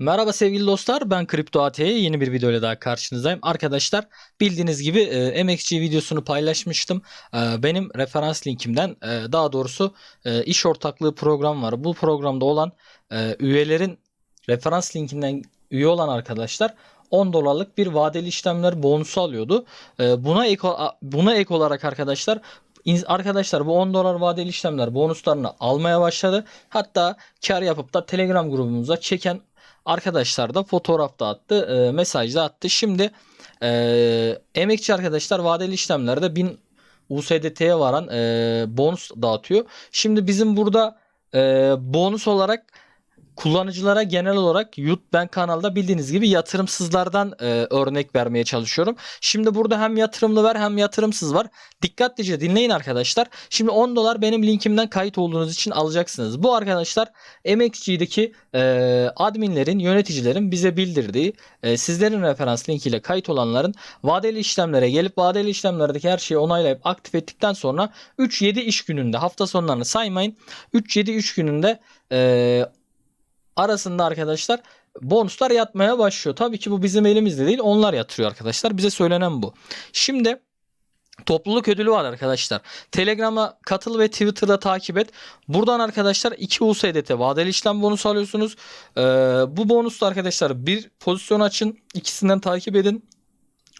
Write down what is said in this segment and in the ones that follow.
Merhaba sevgili dostlar ben Kripto AT'ye yeni bir video daha karşınızdayım. Arkadaşlar bildiğiniz gibi e, MXG videosunu paylaşmıştım. E, benim referans linkimden e, daha doğrusu e, iş ortaklığı program var. Bu programda olan e, üyelerin referans linkinden üye olan arkadaşlar 10 dolarlık bir vadeli işlemler bonusu alıyordu. E, buna ek buna ek olarak arkadaşlar Arkadaşlar bu 10 dolar vadeli işlemler bonuslarını almaya başladı. Hatta kar yapıp da Telegram grubumuza çeken arkadaşlar da fotoğraf da attı, e, mesaj da attı. Şimdi e, emekçi arkadaşlar vadeli işlemlerde 1000 USDT'ye varan e, bonus dağıtıyor. Şimdi bizim burada e, bonus olarak kullanıcılara genel olarak YouTube ben kanalda bildiğiniz gibi yatırımsızlardan e, örnek vermeye çalışıyorum. Şimdi burada hem yatırımlı var hem yatırımsız var. Dikkatlice dinleyin arkadaşlar. Şimdi 10 dolar benim linkimden kayıt olduğunuz için alacaksınız. Bu arkadaşlar MXG'deki e, adminlerin, yöneticilerin bize bildirdiği e, sizlerin referans linkiyle kayıt olanların vadeli işlemlere gelip vadeli işlemlerdeki her şeyi onaylayıp aktif ettikten sonra 3-7 iş gününde hafta sonlarını saymayın. 3-7 iş gününde e, arasında arkadaşlar bonuslar yatmaya başlıyor. Tabii ki bu bizim elimizde değil. Onlar yatırıyor arkadaşlar. Bize söylenen bu. Şimdi Topluluk ödülü var arkadaşlar. Telegram'a katıl ve Twitter'da takip et. Buradan arkadaşlar 2 USDT vadeli işlem bonusu alıyorsunuz. Ee, bu bonusla arkadaşlar bir pozisyon açın. ikisinden takip edin.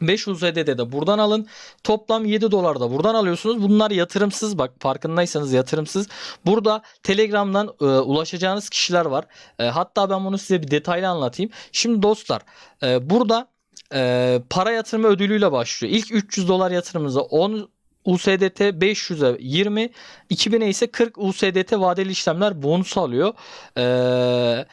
5 USDT de buradan alın. Toplam 7 dolar da buradan alıyorsunuz. Bunlar yatırımsız bak farkındaysanız yatırımsız. Burada Telegram'dan e, ulaşacağınız kişiler var. E, hatta ben bunu size bir detaylı anlatayım. Şimdi dostlar e, burada e, para yatırma ödülüyle başlıyor. İlk 300 dolar yatırımınıza 10 USDT 500'e 20, 2000'e ise 40 USDT vadeli işlemler bonus alıyor. E,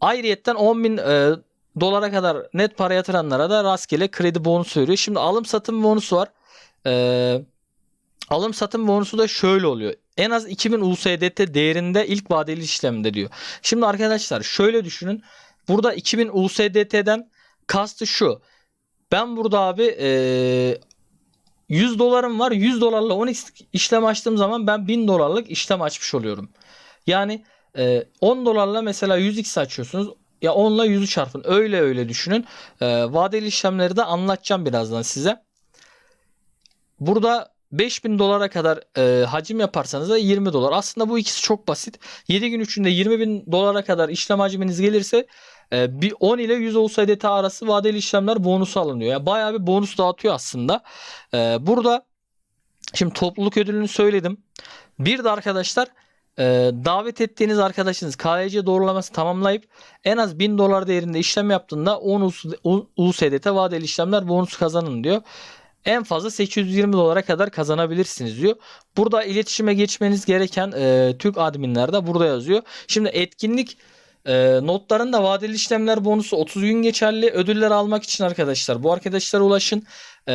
ayrıyetten 10.000 e, dolara kadar net para yatıranlara da rastgele kredi bonusu veriyor. Şimdi alım satım bonusu var. E, alım satım bonusu da şöyle oluyor. En az 2000 USDT değerinde ilk vadeli işlemde diyor. Şimdi arkadaşlar şöyle düşünün. Burada 2000 USDT'den kastı şu. Ben burada abi eee 100 dolarım var. 100 dolarla 10x işlem açtığım zaman ben 1000 dolarlık işlem açmış oluyorum. Yani eee, 10 dolarla mesela 100x açıyorsunuz. Ya 10 ile 100'ü çarpın. Öyle öyle düşünün. Eee, vadeli işlemleri de anlatacağım birazdan size. Burada 5000 dolara kadar e, hacim yaparsanız da 20 dolar. Aslında bu ikisi çok basit. 7 gün içinde 20 bin dolara kadar işlem hacminiz gelirse e, bir 10 ile 100 USDT arası vadeli işlemler bonusu alınıyor. Yani bayağı bir bonus dağıtıyor aslında. E, burada şimdi topluluk ödülünü söyledim. Bir de arkadaşlar e, davet ettiğiniz arkadaşınız KYC doğrulaması tamamlayıp en az 1000 dolar değerinde işlem yaptığında 10 USDT vadeli işlemler bonus kazanın diyor en fazla 820 dolara kadar kazanabilirsiniz diyor. Burada iletişime geçmeniz gereken e, Türk adminler de burada yazıyor. Şimdi etkinlik e, notlarında vadeli işlemler bonusu 30 gün geçerli. Ödüller almak için arkadaşlar bu arkadaşlara ulaşın. E,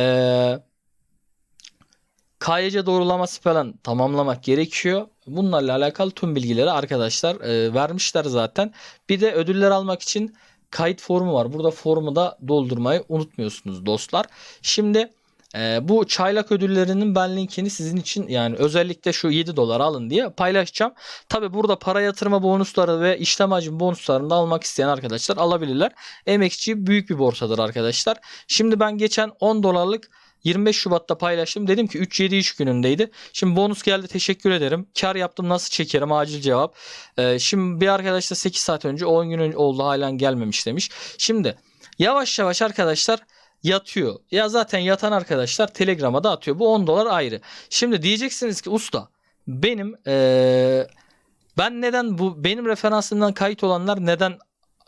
KYC doğrulaması falan tamamlamak gerekiyor. Bunlarla alakalı tüm bilgileri arkadaşlar e, vermişler zaten. Bir de ödüller almak için kayıt formu var. Burada formu da doldurmayı unutmuyorsunuz dostlar. Şimdi ee, bu çaylak ödüllerinin ben linkini sizin için yani özellikle şu 7 dolar alın diye paylaşacağım. Tabi burada para yatırma bonusları ve işlem hacmi bonuslarını da almak isteyen arkadaşlar alabilirler. MXG büyük bir borsadır arkadaşlar. Şimdi ben geçen 10 dolarlık 25 Şubat'ta paylaştım. Dedim ki 3-7 iş günündeydi. Şimdi bonus geldi teşekkür ederim. Kar yaptım nasıl çekerim acil cevap. Ee, şimdi bir arkadaş da 8 saat önce 10 gün önce oldu halen gelmemiş demiş. Şimdi yavaş yavaş arkadaşlar yatıyor. Ya zaten yatan arkadaşlar Telegram'a da atıyor. Bu 10 dolar ayrı. Şimdi diyeceksiniz ki usta benim eee, ben neden bu benim referansımdan kayıt olanlar neden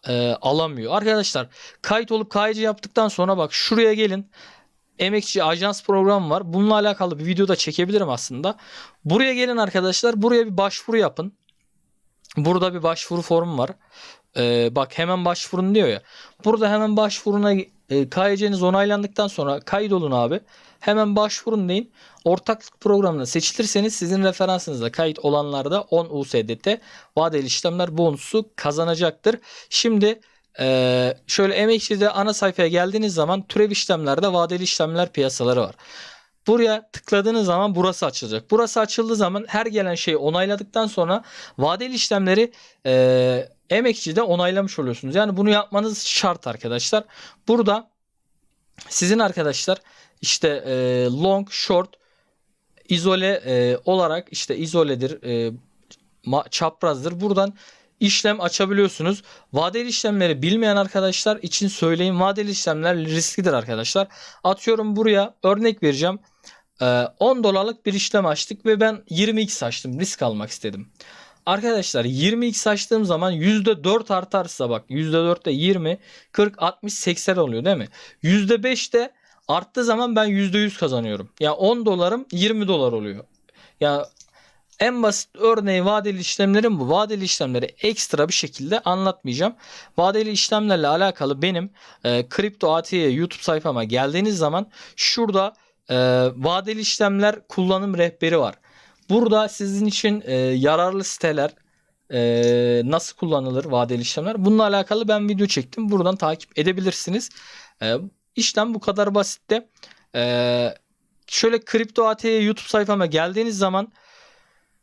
eee, alamıyor? Arkadaşlar kayıt olup KYC yaptıktan sonra bak şuraya gelin. Emekçi ajans programı var. Bununla alakalı bir video da çekebilirim aslında. Buraya gelin arkadaşlar. Buraya bir başvuru yapın. Burada bir başvuru formu var. Ee, bak hemen başvurun diyor ya. Burada hemen başvuruna e, KYC'niz onaylandıktan sonra kaydolun abi. Hemen başvurun deyin. Ortaklık programına seçilirseniz sizin referansınızda kayıt olanlar da 10 USDT vadeli işlemler bonusu kazanacaktır. Şimdi e, şöyle emekçide ana sayfaya geldiğiniz zaman türev işlemlerde vadeli işlemler piyasaları var. Buraya tıkladığınız zaman burası açılacak. Burası açıldığı zaman her gelen şeyi onayladıktan sonra vadeli işlemleri e, emekçide onaylamış oluyorsunuz. Yani bunu yapmanız şart arkadaşlar. Burada sizin arkadaşlar işte e, long, short, izole e, olarak işte izoledir, e, çaprazdır. Buradan işlem açabiliyorsunuz. Vadeli işlemleri bilmeyen arkadaşlar için söyleyeyim. Vadeli işlemler risklidir arkadaşlar. Atıyorum buraya örnek vereceğim. Ee, 10 dolarlık bir işlem açtık ve ben 20x açtım. Risk almak istedim. Arkadaşlar 20x açtığım zaman %4 artarsa bak %4 de 20, 40, 60, 80 oluyor değil mi? %5 de arttığı zaman ben %100 kazanıyorum. Ya 10 dolarım 20 dolar oluyor. Ya en basit örneği vadeli işlemlerin bu. Vadeli işlemleri ekstra bir şekilde anlatmayacağım. Vadeli işlemlerle alakalı benim e, Kripto AT'ye YouTube sayfama geldiğiniz zaman şurada e, vadeli işlemler kullanım rehberi var. Burada sizin için e, yararlı siteler e, nasıl kullanılır vadeli işlemler bununla alakalı ben video çektim. Buradan takip edebilirsiniz. E, işlem bu kadar basitte. E, şöyle Kripto AT'ye YouTube sayfama geldiğiniz zaman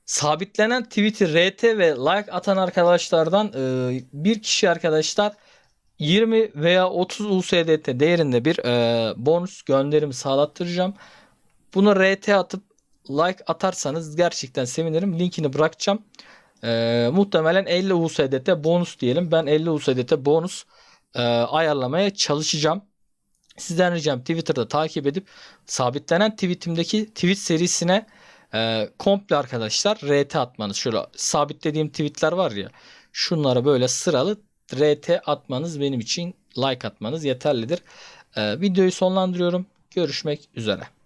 sabitlenen tweet'i RT ve like atan arkadaşlardan e, bir kişi arkadaşlar 20 veya 30 USDT değerinde bir e, bonus gönderimi sağlattıracağım. Bunu RT atıp like atarsanız gerçekten sevinirim. Linkini bırakacağım. E, muhtemelen 50 USDT bonus diyelim. Ben 50 USDT bonus e, ayarlamaya çalışacağım. Sizden ricam Twitter'da takip edip sabitlenen tweetimdeki tweet serisine e, komple arkadaşlar RT atmanız. Şöyle sabitlediğim tweetler var ya. Şunlara böyle sıralı RT atmanız benim için like atmanız yeterlidir. E, videoyu sonlandırıyorum. Görüşmek üzere.